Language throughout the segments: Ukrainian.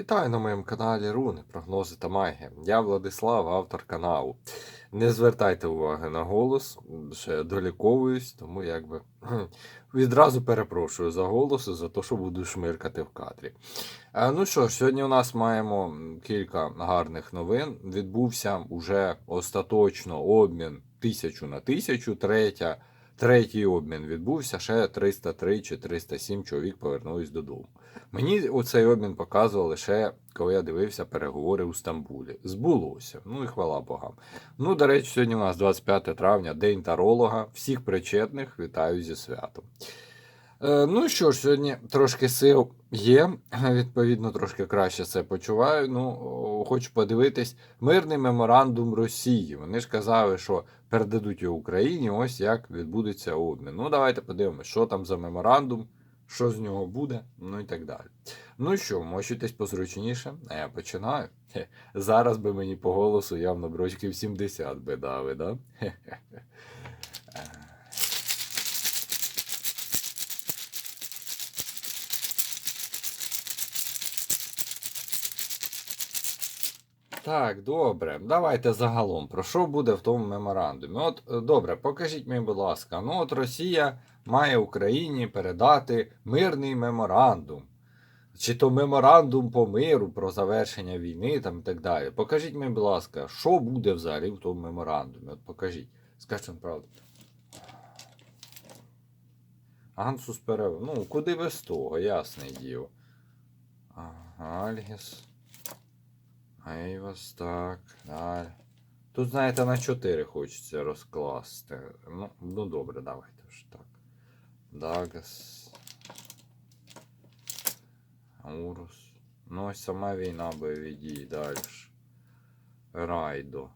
Вітаю на моєму каналі Руни, прогнози та магія. Я Владислав, автор каналу. Не звертайте уваги на голос, що я доліковуюсь, тому якби відразу перепрошую за голос і за те, що буду шмиркати в кадрі. А, ну що ж, сьогодні у нас маємо кілька гарних новин. Відбувся уже остаточно обмін тисячу на тисячу, третя. Третій обмін відбувся, ще 303 чи 307 чоловік повернулись додому. Мені оцей обмін показував лише, коли я дивився переговори у Стамбулі. Збулося. Ну і хвала Богам. Ну, до речі, сьогодні у нас 25 травня, День таролога. Всіх причетних вітаю зі святом. Е, ну що ж, сьогодні трошки сил є, відповідно, трошки краще це почуваю. Ну, хочу подивитись мирний меморандум Росії. Вони ж казали, що передадуть його Україні, ось як відбудеться обмін. Ну, давайте подивимось, що там за меморандум, що з нього буде, ну і так далі. Ну що, мочитесь позручніше, а я починаю. Зараз би мені по голосу явно брочків 70 би дали, да? Так, добре. Давайте загалом. Про що буде в тому меморандумі? От е, добре, покажіть мені, будь ласка. Ну, от Росія має Україні передати мирний меморандум. Чи то меморандум по миру про завершення війни там і так далі. Покажіть мені, будь ласка, що буде взагалі в тому меморандумі? От покажіть. Скажіть вам правду. Ансус перев... Ну, куди без того, ясне діло. Ага, Альгіс. Ейвас, так, далі. Тут, знаєте, на 4 хочеться розкласти. Ну, ну добре, давайте ж так. Дагас. Урус. Ну, ось сама війна бойові дії далі. ж. Райдо.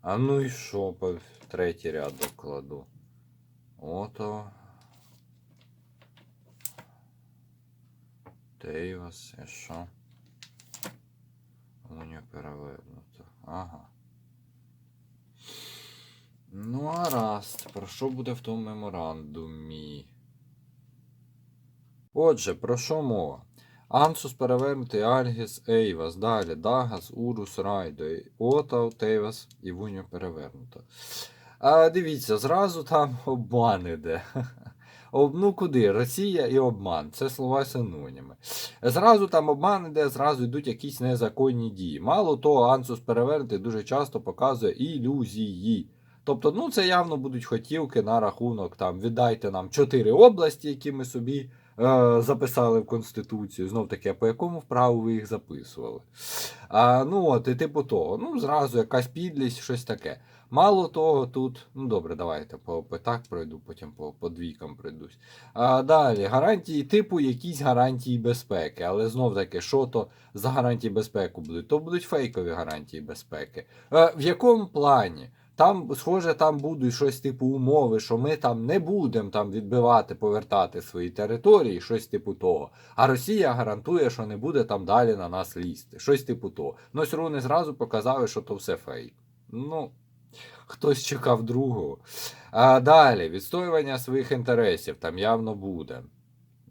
А ну і що по третій ряд докладу? Ото. Тейвас, і що? Унія перевернута. Ага. Ну, а раз. Про що буде в тому меморандумі? Отже, про що мова? Ансус перевернутий Альгіс, Ейвас, далі Дагас, Урус, Райдо, Отав, Тейвас і Вуня перевернута. А дивіться, зразу там обман іде. Ну куди? Росія і обман. Це слова синоніми. Зразу там обман іде, зразу йдуть якісь незаконні дії. Мало того, Ансус перевернутий дуже часто показує ілюзії. Тобто, ну це явно будуть хотівки на рахунок там віддайте нам чотири області, які ми собі записали в Конституцію. Знов таки, по якому вправу ви їх записували. А, ну от, і типу того. Ну, зразу якась підлість, щось таке. Мало того, тут, ну добре, давайте по, так пройду, потім по, по двійкам пройдусь. А, далі, гарантії типу якісь гарантії безпеки. Але знов таки, що то за гарантії безпеки будуть? То будуть фейкові гарантії безпеки. Е, в якому плані? Там, схоже, там будуть щось типу умови, що ми там не будемо там відбивати, повертати свої території, щось типу того. А Росія гарантує, що не буде там далі на нас лізти. Щось типу того. Ну, руни зразу показали, що то все фейк. Ну, хтось чекав другого. А далі, відстоювання своїх інтересів там явно буде.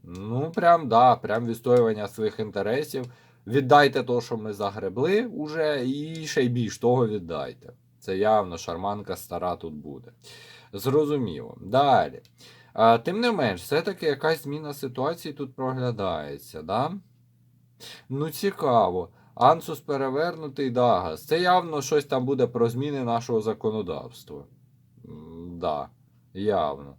Ну, прям да, прям відстоювання своїх інтересів. Віддайте то, що ми загребли уже, і ще й більш того віддайте. Це явно шарманка стара тут буде. Зрозуміло. Далі. А, тим не менш, все-таки якась зміна ситуації тут проглядається, да? Ну, цікаво. Ансус перевернутий Дагас. Це явно щось там буде про зміни нашого законодавства. М, Да, явно.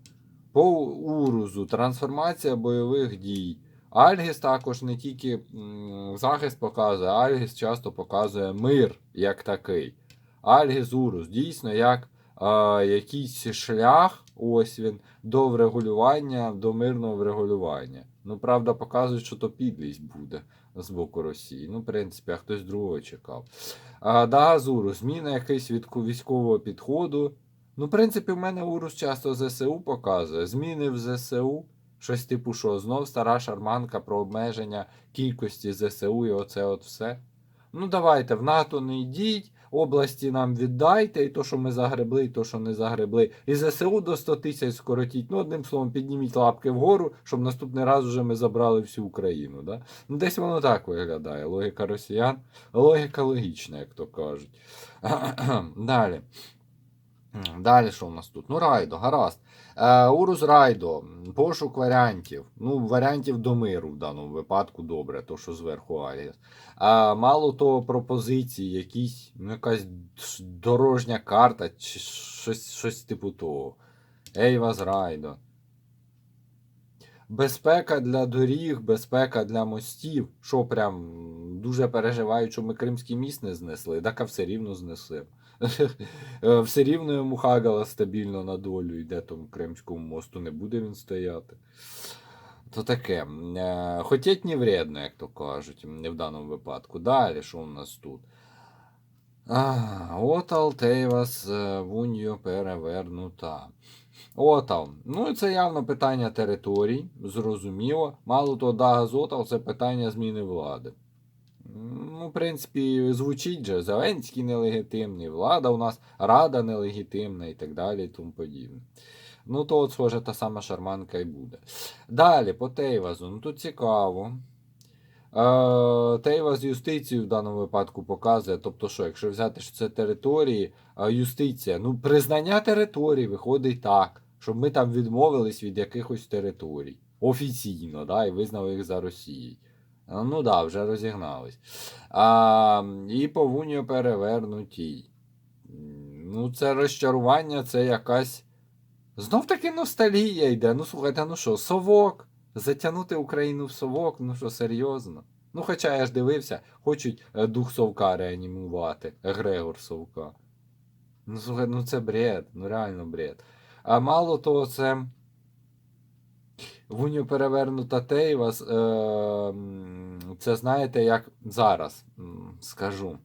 По Урузу трансформація бойових дій. Альгіс також не тільки захист показує, Альгіс часто показує мир як такий. Альгіс Урус дійсно як а, якийсь шлях, ось він, до врегулювання, до мирного врегулювання. Ну, правда, показують, що то підлість буде з боку Росії. Ну, в принципі, а хтось другого чекав. А, да, з Урус, зміна якийсь від військового підходу. Ну, в принципі, в мене Урус часто ЗСУ показує. Зміни в ЗСУ. Щось типу, що знов стара шарманка про обмеження кількості ЗСУ і оце от все. Ну давайте в НАТО не йдіть, області нам віддайте, і то, що ми загребли, і то, що не загребли. І ЗСУ до 100 тисяч скоротіть. Ну, одним словом, підніміть лапки вгору, щоб наступний раз вже ми забрали всю Україну. Да? Ну, десь воно так виглядає. Логіка росіян. Логіка логічна, як то кажуть. Далі. Далі що в нас тут? Ну, райдо, гаразд. Е, Урус Райдо, пошук варіантів. Ну, варіантів до миру в даному випадку добре, то що зверху Аліс. А мало того, пропозиції, якісь, ну, якась дорожня карта, чи щось, щось типу того. Ейвас Райдо. Безпека для доріг, безпека для мостів. Що прям дуже переживають, що ми Кримський міст не знесли, так а все рівно знесли. Е, Все рівно йому Хагала стабільно на долю йде тому Кримському мосту, не буде він стояти. То таке. Е, Хотіть не вредно, як то кажуть, не в даному випадку. Далі, що у нас тут? А, Отал Тейвас е, Вуньо перевернута. Отал. Ну, це явно питання територій, зрозуміло. Мало того, Дагаз Отал це питання зміни влади. Ну, в принципі, звучить же, Зеленський нелегітимний, влада у нас, Рада нелегітимна і так далі і тому подібне. Ну, то от, схоже, та сама шарманка і буде. Далі, по Тейвазу. Ну тут цікаво. Е, Тейваз юстицію в даному випадку показує. Тобто, що, якщо взяти, що це території, юстиція, ну, признання територій виходить так, щоб ми там відмовились від якихось територій. Офіційно, да, і визнали їх за Росією. Ну да, вже розігнались. А, і по перевернутій. Ну, це розчарування, це якась. Знов таки ностальгія йде. Ну, слухайте, ну що, совок? Затягнути Україну в совок, ну що, серйозно? Ну, хоча я ж дивився, хочуть е, дух совка реанімувати, Грегор Совка. Ну, слухай, ну це бред, ну реально бред. А мало того, це. Вуню перевернута Тейвас. Е, це знаєте, як зараз скажу.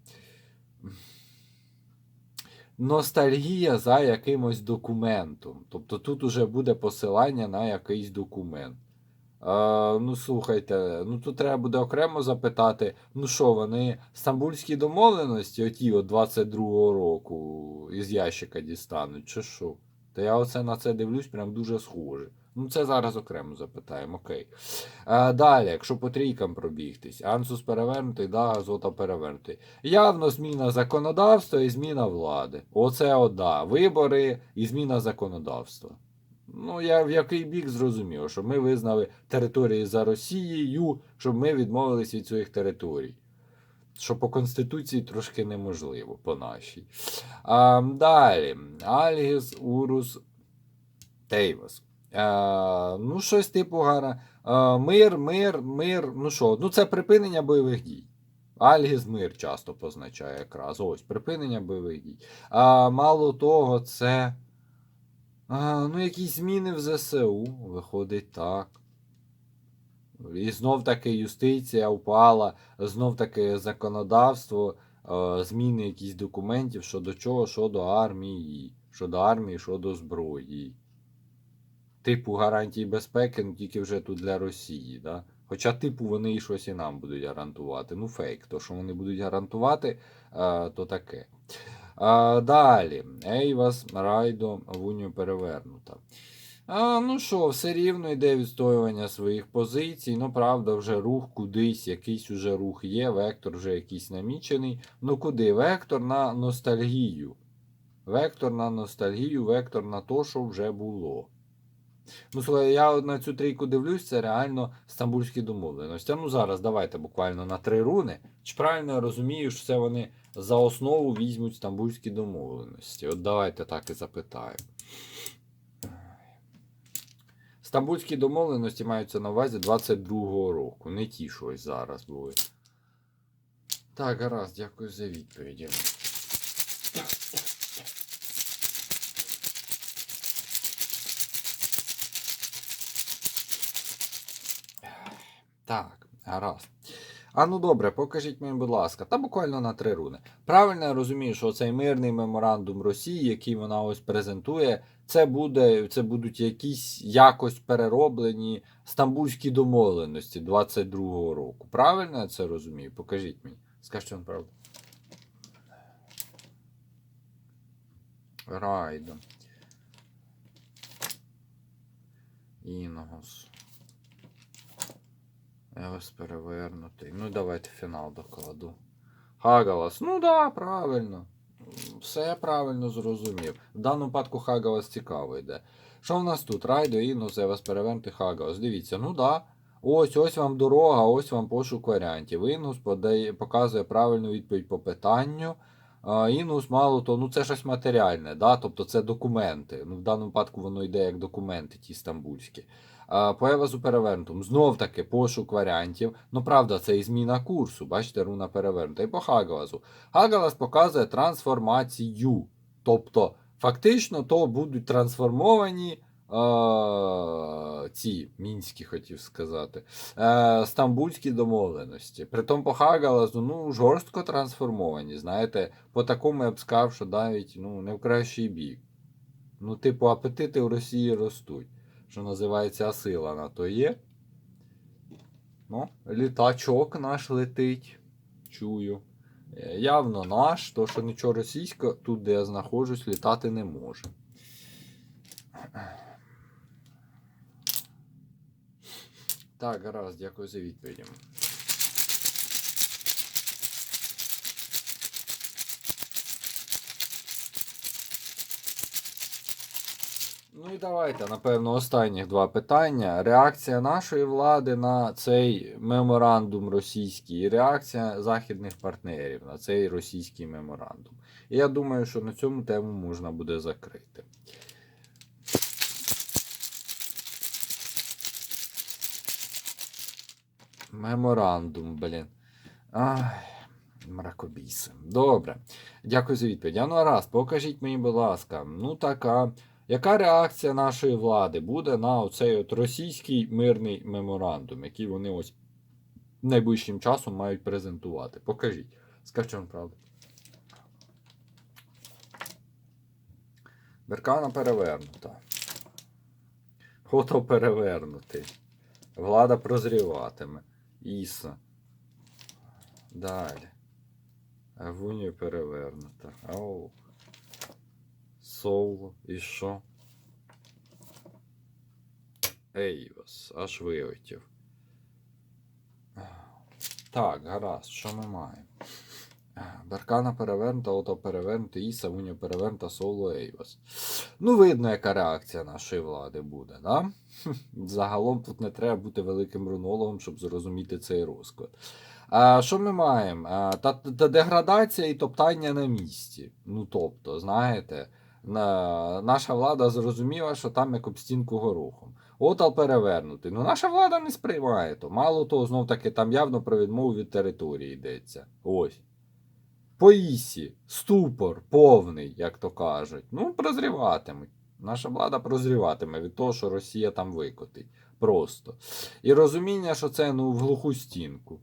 Ностальгія за якимось документом. Тобто тут уже буде посилання на якийсь документ. Е, ну, слухайте, ну тут треба буде окремо запитати, ну що, вони стамбульські домовленості, оті от 22-го року із ящика дістануть, чи що? Та я оце на це дивлюсь, прям дуже схоже. Ну, це зараз окремо запитаємо, окей. А, далі, якщо по трійкам пробігтись, Ансус перевернутий, да, Азота перевернутий. Явно зміна законодавства і зміна влади. Оце от, да, вибори і зміна законодавства. Ну, я в який бік зрозумів, що ми визнали території за Росією, щоб ми відмовились від своїх територій. Що по Конституції трошки неможливо по нашій. А, далі. Альгіс, Урус, Тейвас. А, ну, щось типу гара. А, мир, мир, мир. Ну що, ну це припинення бойових дій. Альгіс мир часто позначає якраз. Ось припинення бойових дій. А, мало того, це. А, ну, якісь зміни в ЗСУ. Виходить так. І знов таки юстиція впала, знов таки законодавство, е, зміни якісь документів щодо чого, щодо армії, щодо армії, щодо зброї. Типу гарантії безпеки, ну тільки вже тут для Росії. Да? Хоча, типу, вони і щось і нам будуть гарантувати. Ну, фейк. То, що вони будуть гарантувати, е, то таке. А, далі. Ейвас, Райдо, Вуню перевернута. А, ну що, все рівно йде відстоювання своїх позицій. Ну, правда, вже рух кудись, якийсь уже рух є, вектор вже якийсь намічений. Ну куди? Вектор на ностальгію. Вектор на ностальгію, вектор на то, що вже було. Ну, слухай, я на цю трійку дивлюсь, це реально стамбульські домовленості. Ну зараз давайте буквально на три руни. Чи правильно я розумію, що це вони за основу візьмуть стамбульські домовленості? От давайте так і запитаю. Стамбульські домовленості маються на увазі 22-го року, не ті, що ось зараз були. Так, гаразд, дякую за відповіді. Так, гаразд. А ну добре, покажіть мені, будь ласка, та буквально на три руни. Правильно я розумію, що цей мирний меморандум Росії, який вона ось презентує, це буде, це будуть якісь якось перероблені стамбульські домовленості 22-го року. Правильно я це розумію? Покажіть мені. Скажіть вам правду. Райдо. Іногос. Евес перевернутий. Ну, давайте фінал докладу. Хагалас. Ну да, правильно. Все правильно зрозумів. В даному випадку Хагалас цікаво йде. Що в нас тут? Райдо, Інус, Евес перевернутий Хагалас. Дивіться, ну да. Ось ось вам дорога, ось вам пошук варіантів. Інус подає, показує правильну відповідь по питанню. Інус, мало то, ну це щось матеріальне, да? тобто це документи. Ну, в даному випадку воно йде як документи, ті стамбульські. А, по перевернутому. Знов таки пошук варіантів. Ну, правда, це і зміна курсу. Бачите, руна перевернута. І по Хагалазу. Хагалас показує трансформацію. Тобто, фактично, то будуть трансформовані. Ці мінські хотів сказати, е, стамбульські домовленості. Притом по Хагалазу, ну, жорстко трансформовані. Знаєте, по такому я б сказав, що навіть ну, не в кращий бік. Ну, типу, апетити в Росії ростуть. Що називається, а сила на то є. Ну, літачок наш летить. Чую. Е, Явно наш, то що нічого російського, тут, де я знаходжусь, літати не може. Так, гаразд, дякую за відповіді. Ну і давайте, напевно, останніх два питання. Реакція нашої влади на цей меморандум російський, і реакція західних партнерів на цей російський меморандум. І я думаю, що на цьому тему можна буде закрити. Меморандум, блін. Ай, мракобіси. Добре. Дякую за відповідь. А ну раз, покажіть мені, будь ласка, ну така. Яка реакція нашої влади буде на оцей от російський мирний меморандум, який вони ось найближчим часом мають презентувати? Покажіть. Скажіть вам правду. Беркана перевернута. Фото перевернутий. Влада прозріватиме. Іса. Далі. Авунія перевернута. Ау. Соло. І що? Ейвас. Аж вилетів. Так, гаразд, що ми маємо? Беркана перевернута, ото перевернута, Іса, Уня перевернута, Соло Ейвас. Ну, видно, яка реакція нашої влади буде, да? Загалом тут не треба бути великим рунологом, щоб зрозуміти цей розклад. А, що ми маємо? А, та, та деградація і топтання на місці. Ну, тобто, знаєте, на, наша влада зрозуміла, що там як об стінку горохом. Отал перевернутий. Ну, наша влада не сприймає то. Мало того, знов таки там явно про відмову від території йдеться. Ось. По Ісі, ступор повний, як то кажуть. Ну, прозріватимуть. Наша влада прозріватиме від того, що Росія там викотить. Просто. І розуміння, що це ну, в глуху стінку.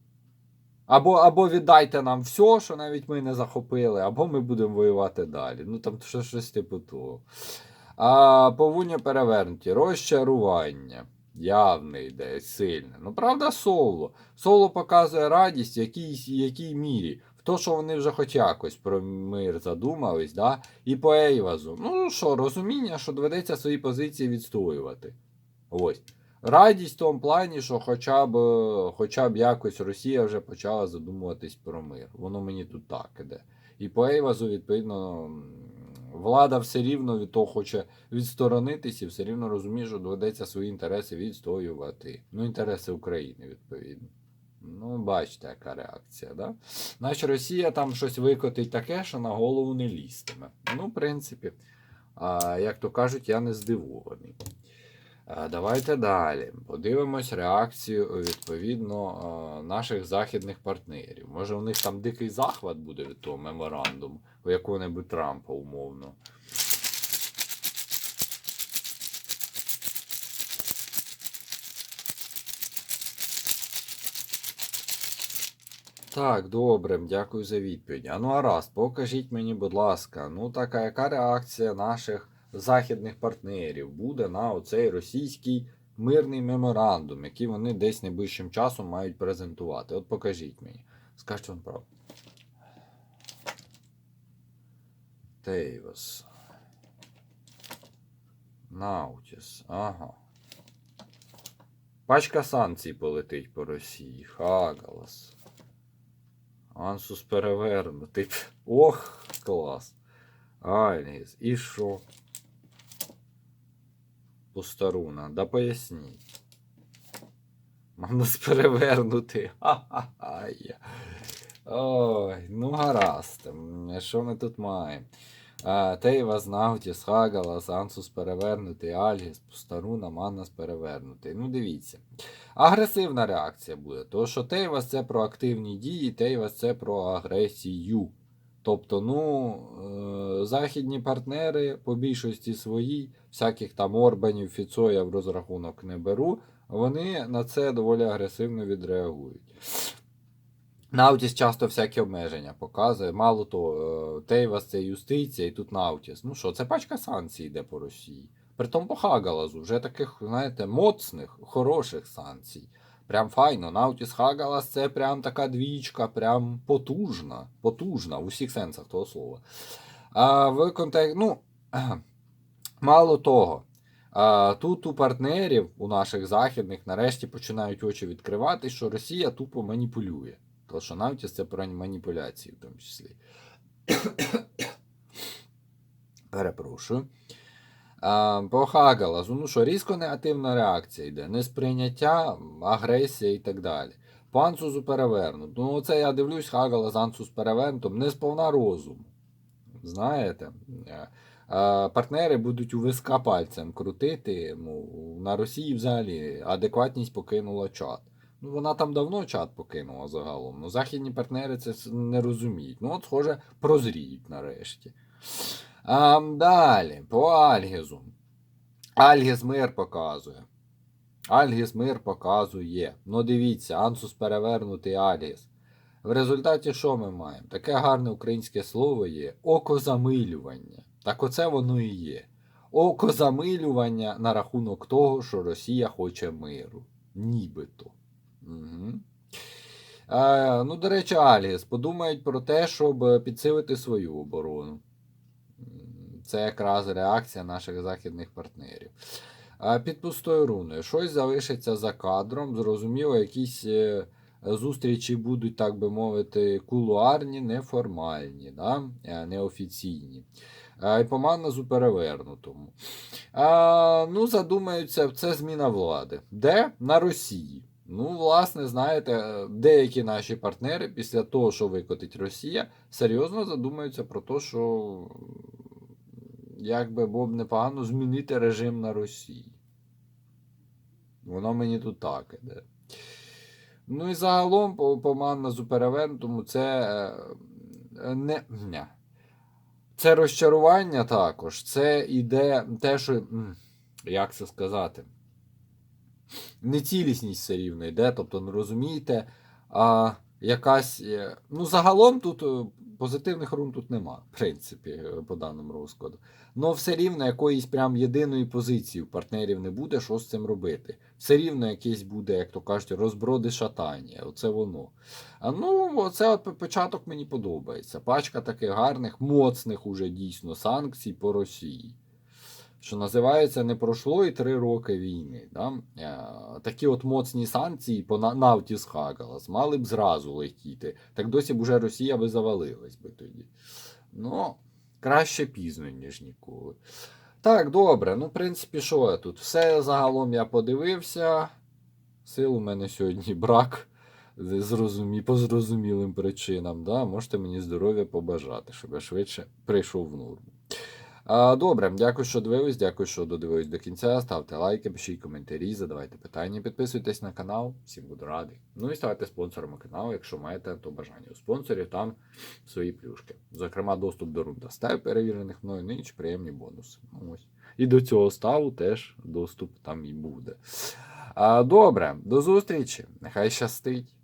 Або, або віддайте нам все, що навіть ми не захопили, або ми будемо воювати далі. Ну там що- щось типу того. А повуння перевернуті, розчарування. Явне йде, сильне. Ну, правда, соло. Соло показує радість в якій, якій мірі. В то, що вони вже хоч якось про мир задумались, да? і по Ейвазу. Ну що, розуміння, що доведеться свої позиції відстоювати. Ось. Радість в тому плані, що хоча б, хоча б якось Росія вже почала задумуватись про мир. Воно мені тут так іде. І по Ейвазу, відповідно, влада все рівно від того хоче відсторонитись і все рівно розуміє, що доведеться свої інтереси відстоювати. Ну, інтереси України, відповідно. Ну, бачите, яка реакція, да? Значить, Росія там щось викотить таке, що на голову не лізтиме. Ну, в принципі, а, як то кажуть, я не здивований. А, Давайте далі. Подивимось реакцію відповідно наших західних партнерів. Може, у них там дикий захват буде від того меморандуму, у якого-небудь Трампа умовно. Так, добре, дякую за відповідь. А ну а раз, покажіть мені, будь ласка, ну така яка реакція наших західних партнерів буде на оцей російський мирний меморандум, який вони десь найближчим часом мають презентувати. От покажіть мені. Скажіть вам правду. Тейвас. Наутіс. Ага. Пачка санкцій полетить по Росії. Хагалас. Ансус перевернутий. Ох, клас. Альгіс. І що? Пустаруна. Да поясніть. Манус перевернути. Ха-ха-ха. Ой, ну гаразд. Що ми тут маємо? Тейвас, Наутіс, Хагалас, Ансус перевернутий, Альгіс, Пустаруна, Маннас перевернутий. Ну, дивіться. Агресивна реакція буде. Тому що Тейвас це про активні дії, Тейвас це про агресію. Тобто, ну, е, західні партнери по більшості своїй, всяких там Орбанів, Фіцо я в розрахунок не беру, вони на це доволі агресивно відреагують. Наутіс часто всякі обмеження показує. Мало того, е, Тейвас це юстиція, і тут Наутіс. Ну що, це пачка санкцій йде по Росії. Притом по Хагалазу, вже таких, знаєте, моцних, хороших санкцій. Прям файно. Наутіс Хагалас це прям така двічка, прям потужна. Потужна в усіх сенсах того слова. А в контексті, ну, мало того, тут у партнерів, у наших західних, нарешті починають очі відкривати, що Росія тупо маніпулює. Тому що Наутіс це про маніпуляції в тому числі. Перепрошую. По Хагалазу, ну що, різко негативна реакція йде, несприйняття, агресія і так далі. По Ансузу перевернут. Ну, оце я дивлюсь, Хагалаз Ансус перевернутом, не сповна розуму. Знаєте, Е, а, партнери будуть у виска пальцем крутити. Ну, на Росії взагалі адекватність покинула чат. Ну, вона там давно чат покинула загалом. Ну, західні партнери це не розуміють. Ну, от, схоже, прозріють нарешті. А, далі, по Альгізу. Альгіз мир показує. Альгіз мир показує. Ну, дивіться, Ансус перевернутий Альгіз. В результаті що ми маємо? Таке гарне українське слово є окозамилювання. Так оце воно і є. Окозамилювання на рахунок того, що Росія хоче миру. Нібито. Угу. Е, ну, до речі, Альгіс подумають про те, щоб підсилити свою оборону. Це якраз реакція наших західних партнерів. Під пустою руною. Щось залишиться за кадром. Зрозуміло, якісь е, зустрічі будуть, так би мовити, кулуарні, неформальні, да? е, неофіційні. І по Манназу перевернутому. А, ну, задумаються, це зміна влади. Де? На Росії. Ну, власне, знаєте, е, деякі наші партнери після того, що викотить Росія, серйозно задумаються про те, що як би було б непогано змінити режим на Росії. Воно мені тут так іде. Ну і загалом по, по Манназу перевернутому це е, не. Це розчарування також. Це іде те, що. Як це сказати? Нецілісність все рівно йде, тобто, ну розумієте, а, якась. е, Ну, загалом тут е, позитивних рун тут нема, в принципі, е, по даному розкладу. Але все рівно якоїсь прям єдиної позиції у партнерів не буде, що з цим робити. Все рівно якесь буде, як то кажуть, розброди шатання. Оце воно. А ну, оце от початок мені подобається. Пачка таких гарних, моцних уже дійсно санкцій по Росії. Що називається, не пройшло і три роки війни. Да? Е, Такі от моцні санкції по На- Навтіс Хагалас мали б зразу летіти. Так досі б уже Росія би завалилась би тоді. Ну, краще пізно, ніж ніколи. Так, добре. Ну, в принципі, що я тут? Все загалом я подивився. Сил у мене сьогодні брак. Зрозумі, по зрозумілим причинам. Да? Можете мені здоров'я побажати, щоб я швидше прийшов в норму. Добре, дякую, що дивились, дякую, що додивились до кінця. Ставте лайки, пишіть коментарі, задавайте питання, підписуйтесь на канал, всім буду радий. Ну і ставайте спонсорами каналу, якщо маєте то бажання. У спонсорів там свої плюшки. Зокрема, доступ до рунда став перевірених мною, ну і приємні бонуси. Ну, ось. І до цього ставу теж доступ там і буде. Добре, до зустрічі. Нехай щастить.